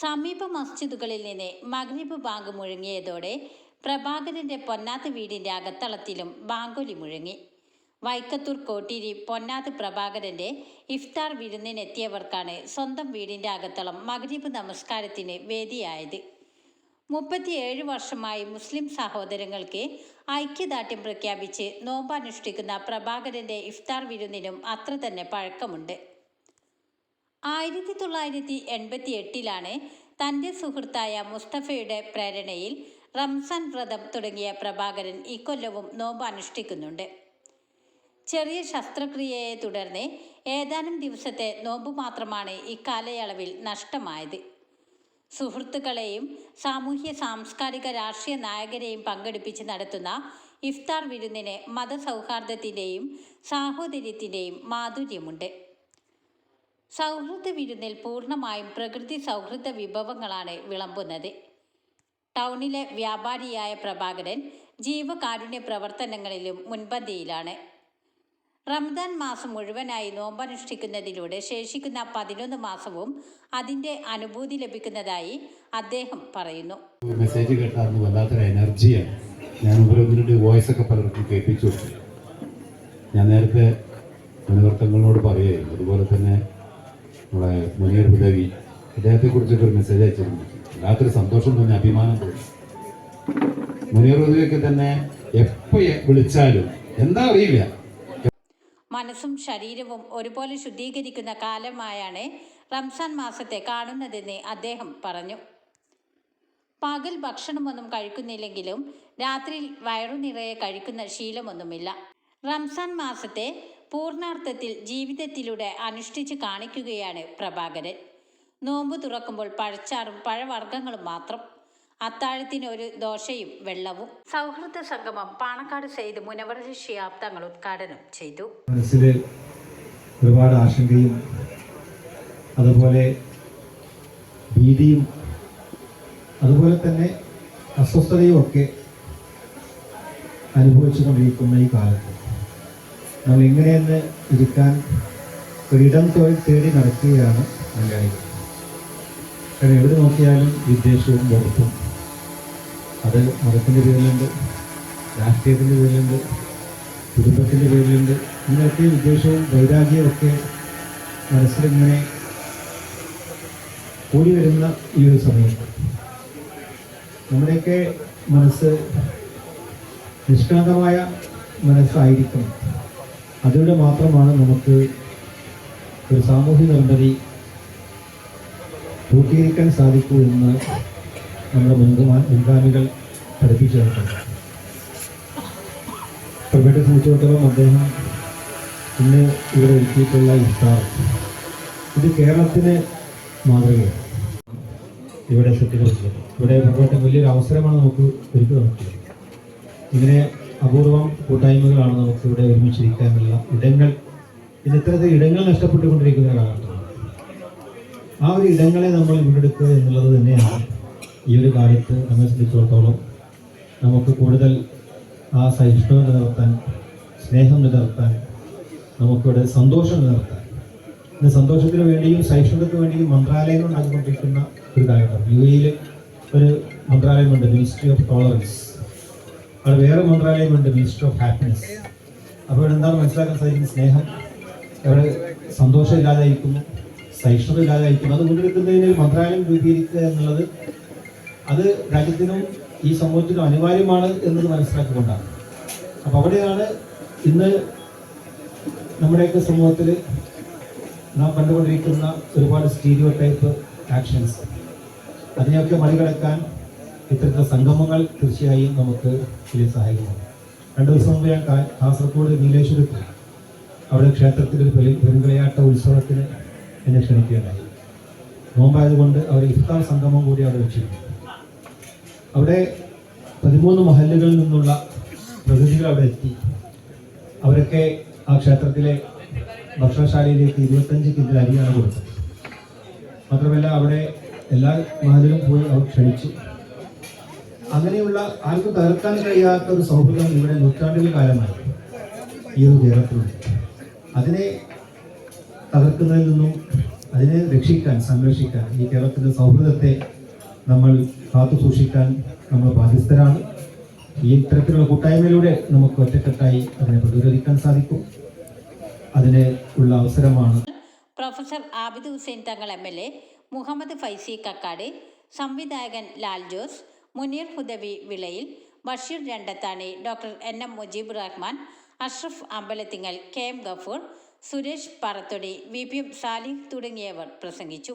സമീപ മസ്ജിദുകളിൽ നിന്ന് മഗ്രിബ് ബാങ്ക് മുഴങ്ങിയതോടെ പ്രഭാകരന്റെ പൊന്നാത്ത് വീടിന്റെ അകത്തളത്തിലും ബാങ്കൊലി മുഴങ്ങി. വൈക്കത്തൂർ കോട്ടീരി പൊന്നാത്ത് പ്രഭാകരന്റെ ഇഫ്താർ വിരുന്നിനെത്തിയവർക്കാണ് സ്വന്തം വീടിന്റെ അകത്തളം മഗ്രീബ് നമസ്കാരത്തിന് വേദിയായത്. മുപ്പത്തിയേഴ് വർഷമായി മുസ്ലിം സഹോദരങ്ങൾക്ക് ഐക്യദാർഢ്യം പ്രഖ്യാപിച്ച് നോമ്പനുഷ്ഠിക്കുന്ന പ്രഭാകരന്റെ ഇഫ്താർ വിരുന്നിനും അത്ര തന്നെ പഴക്കമുണ്ട്. ആയിരത്തി തൊള്ളായിരത്തി എൺപത്തി എട്ടിലാണ് തന്റെ സുഹൃത്തായ മുസ്തഫയുടെ പ്രേരണയിൽ റംസാൻ വ്രതം തുടങ്ങിയ പ്രഭാകരൻ ഇക്കൊല്ലവും നോമ്പ് അനുഷ്ഠിക്കുന്നുണ്ട് ചെറിയ ശസ്ത്രക്രിയയെ തുടർന്ന് ഏതാനും ദിവസത്തെ നോമ്പ് മാത്രമാണ് ഇക്കാലയളവിൽ നഷ്ടമായത്. സുഹൃത്തുക്കളെയും സാമൂഹ്യ സാംസ്കാരിക രാഷ്ട്രീയ നായകരെയും പങ്കെടുപ്പിച്ച് നടത്തുന്ന ഇഫ്താർ വിരുന്നിന് മതസൗഹാർദ്ദത്തിന്റെയും സാഹോദര്യത്തിന്റെയും മാധുര്യമുണ്ട്. സൗഹൃദ വിരുന്നിൽ പൂർണമായും പ്രകൃതി സൗഹൃദ വിഭവങ്ങളാണ് വിളമ്പുന്നത്. ടൗണിലെ വ്യാപാരിയായ പ്രഭാകരൻ ജീവകാരുണ്യ പ്രവർത്തനങ്ങളിലും മുൻപന്തിയിലാണ്. റംദാൻ മാസം മുഴുവനായി നോമ്പനുഷ്ഠിക്കുന്നതിലൂടെ ശേഷിക്കുന്ന പതിനൊന്ന് മാസവും അതിന്റെ അനുഭൂതി ലഭിക്കുന്നതായി അദ്ദേഹം പറയുന്നു. മെസ്സേജ് കേട്ടായിരുന്നു വല്ലാത്തൊരു എനർജിയാണ്. ഞാൻ ഒരു വോയിസ് ഒക്കെ പലർക്കും കേൾപ്പിച്ചു ഞാൻ നേരത്തെ മുനിവർത്തങ്ങളോട് പറയുകയായിരുന്നു. അതുപോലെ തന്നെ നമ്മളെ മുനീർ ഹുദവി അദ്ദേഹത്തെ കുറിച്ചിട്ടൊരു മെസ്സേജ് അയച്ചിരുന്നു. വല്ലാത്തൊരു സന്തോഷം തോന്നി അഭിമാനം തോന്നി. മുനീർ ഹുദവിയൊക്കെ തന്നെ എപ്പോൾ വിളിച്ചാലും എന്താ അറിയില്ല. മനസ്സും ശരീരവും ഒരുപോലെ ശുദ്ധീകരിക്കുന്ന കാലമായാണ് റംസാൻ മാസത്തെ കാണുന്നതെന്ന് അദ്ദേഹം പറഞ്ഞു. പകൽ ഭക്ഷണമൊന്നും കഴിക്കുന്നില്ലെങ്കിലും രാത്രിയിൽ വയറു നിറയെ കഴിക്കുന്ന ശീലമൊന്നുമില്ല. റംസാൻ മാസത്തെ പൂർണാർത്ഥത്തിൽ ജീവിതത്തിലൂടെ അനുഷ്ഠിച്ച് കാണിക്കുകയാണ് പ്രഭാകരൻ. നോമ്പ് തുറക്കുമ്പോൾ പഴച്ചാറും പഴവർഗങ്ങളും മാത്രം അത്താഴത്തിന് ഒരു ദോശയും വെള്ളവും സൗഹൃദ സംഗമം പാണക്കാട് സെയ്ത് മുനവർ ആപ്തങ്ങൾ തങ്ങൾ ഉദ്ഘാടനം ചെയ്തു. മനസ്സിൽ ഒരുപാട് ആശങ്കയും അതുപോലെ ഭീതിയും അതുപോലെ തന്നെ അസ്വസ്ഥതയും ഒക്കെ അനുഭവിച്ചു കൊണ്ടിരിക്കുന്ന ഈ കാലത്ത്. നമ്മൾ ഇങ്ങനെയെന്ന് ഇരിക്കാൻ ഒരിടം തേടി നടക്കുകയാണ് മലയാളികൾ കാരണം എവിടെ നോക്കിയാലും വിദ്വേഷവും വെറുപ്പും. അത് മതത്തിന്റെ പേരിലുണ്ട് രാഷ്ട്രീയത്തിന്റെ പേരിലുണ്ട് കുടുംബത്തിന്റെ പേരിലുണ്ട്. ഇങ്ങനെയൊക്കെ വിദ്വേഷവും വൈരാഗ്യവും ഒക്കെ മനസ്സിലിങ്ങനെ കൂടി വരുന്ന ഈ ഒരു സമയത്ത്. നമ്മുടെയൊക്കെ മനസ്സ് നിഷ്കാന്തമായ മനസ്സായിരിക്കണം. അതിലൂടെ മാത്രമാണ് നമുക്ക് ഒരു സാമൂഹ്യ നിർമ്മിതി പൂർത്തീകരിക്കാൻ സാധിക്കൂ എന്ന് നമ്മുടെ മുൻഗമാ മുൻഗാമികൾ പഠിപ്പിച്ചു തന്നിട്ടുണ്ട് സംബന്ധിച്ചിടത്തോളം അദ്ദേഹം ഇന്ന് ഇവിടെ ഒരുക്കിയിട്ടുള്ള ഇഫ്താർ ഇത് കേരളത്തിന് മാതൃകയാണ്. ഇവിടെ സത്യപ്പെടുത്തുന്നത് ഇവിടെ പ്രഭേട്ടൻ വലിയൊരു അവസരമാണ് നമുക്ക് ഒരുക്കി തന്നിട്ടുള്ളത് ഇങ്ങനെ അപൂർവം കൂട്ടായ്മകളാണ് നമുക്ക് ഇവിടെ ഒരുമിച്ചിരിക്കാനുള്ള ഇടങ്ങൾ. ഇത്തരത്തിൽ ഇടങ്ങൾ നഷ്ടപ്പെട്ടുകൊണ്ടിരിക്കുന്ന കാലഘട്ടമാണ് ആ ഒരു ഇടങ്ങളെ നമ്മൾ വീണ്ടെടുക്കുക എന്നുള്ളത് തന്നെയാണ് ഈ ഒരു കാലത്ത് നമ്മെ സംബന്ധിച്ചിടത്തോളം നമുക്ക് കൂടുതൽ ആ സഹിഷ്ണുത നിലനിർത്താൻ സ്നേഹം നിലനിർത്താൻ നമുക്കിവിടെ സന്തോഷം നിലനിർത്താൻ. ഇന്ന് സന്തോഷത്തിന് വേണ്ടിയും സഹിഷ്ണുതയ്ക്ക് വേണ്ടിയും മന്ത്രാലയങ്ങൾ ഉണ്ടാക്കിക്കൊണ്ടിരിക്കുന്ന ഒരു കാലഘട്ടം. യു എയിൽ ഒരു മന്ത്രാലയമുണ്ട് മിനിസ്ട്രി ഓഫ് ടോളറൻസ് അവിടെ വേറെ മന്ത്രാലയമുണ്ട് മിനിസ്റ്റർ ഓഫ് ഹാപ്പിനെസ് അപ്പോൾ ഇവിടെ എന്താണ് മനസ്സിലാക്കാൻ സാധിക്കുന്നത്? സ്നേഹം. അവിടെ സന്തോഷം ഇല്ലാതായിരിക്കുന്നു സഹിഷ്ണുത ഇല്ലാതായിരിക്കുന്നു അത് വീണ്ടെടുക്കുന്നതിന് ഒരു മന്ത്രാലയം രൂപീകരിക്കുക എന്നുള്ളത് അത് രാജ്യത്തിനും ഈ സമൂഹത്തിനും അനിവാര്യമാണ് എന്നത് മനസ്സിലാക്കിക്കൊണ്ടാണ്. അപ്പോൾ അവിടെയാണ് ഇന്ന് നമ്മുടെയൊക്കെ സമൂഹത്തിൽ നാം കണ്ടുകൊണ്ടിരിക്കുന്ന ഒരുപാട് സ്റ്റീരിയോ ടൈപ്പ് ആക്ഷൻസ്. അതിനെയൊക്കെ മറികടക്കാൻ ഇത്തരത്തിലുള്ള സംഗമങ്ങൾ തീർച്ചയായും നമുക്ക് വലിയ സഹായിക്കുന്നു രണ്ടു ദിവസം മുമ്പ് ഞാൻ കാസർഗോഡ് നീലേശ്വരത്ത് അവിടെ ക്ഷേത്രത്തിൽ ഒരു പെരു- പെരുങ്കളിയാട്ട ഉത്സവത്തിന് എന്നെ ക്ഷണിക്കുകയുണ്ടായി. നോമ്പായതുകൊണ്ട് അവർ ഇഫ്താർ സംഗമം കൂടി അവിടെ വെച്ചിരുന്നു. അവിടെ പതിമൂന്ന് മഹല്ലുകളിൽ നിന്നുള്ള പ്രതിനിധികൾ അവിടെ എത്തി. അവരൊക്കെ ആ ക്ഷേത്രത്തിലെ ഭക്ഷണശാലയിലേക്ക് ഇരുപത്തഞ്ച് കിലോ അരിയാണ് കൊടുത്തത്. മാത്രമല്ല അവിടെ എല്ലാ മഹലിലും പോയി അവർ ക്ഷണിച്ചു. അങ്ങനെയുള്ള ആർക്കും തകർക്കാൻ കഴിയാത്ത ഒരു സൗഹൃദം ഇവിടെ നൂറ്റാണ്ടുകൾ കാലമായി. ഈ ഒരു കേരളത്തിലുണ്ട് അതിനെ തകർക്കുന്നതിൽ നിന്നും അതിനെ രക്ഷിക്കാൻ സംരക്ഷിക്കാൻ ഈ കേരളത്തിന്റെ സൗഹൃദത്തെ നമ്മൾ കാത്തു സൂക്ഷിക്കാൻ നമ്മൾ ബാധ്യസ്ഥരാണ്. ഈ ഇത്തരത്തിലുള്ള കൂട്ടായ്മയിലൂടെ നമുക്ക് ഒറ്റക്കെട്ടായി അതിനെ പ്രതിരോധിക്കാൻ സാധിക്കും. അതിന് ഉള്ള അവസരമാണ് professor Abid Hussain Thangal M L A Muhammad Faizi Kakkad സംവിധായകൻ Lal Jose Muneer Hudavi Vilayil Basheer Randathani doctor N M Mujeeb Rahman Ashraf Ambalathingal K M Gafoor Suresh Parathodi V P M Salih തുടങ്ങിയവർ പ്രസംഗിച്ചു.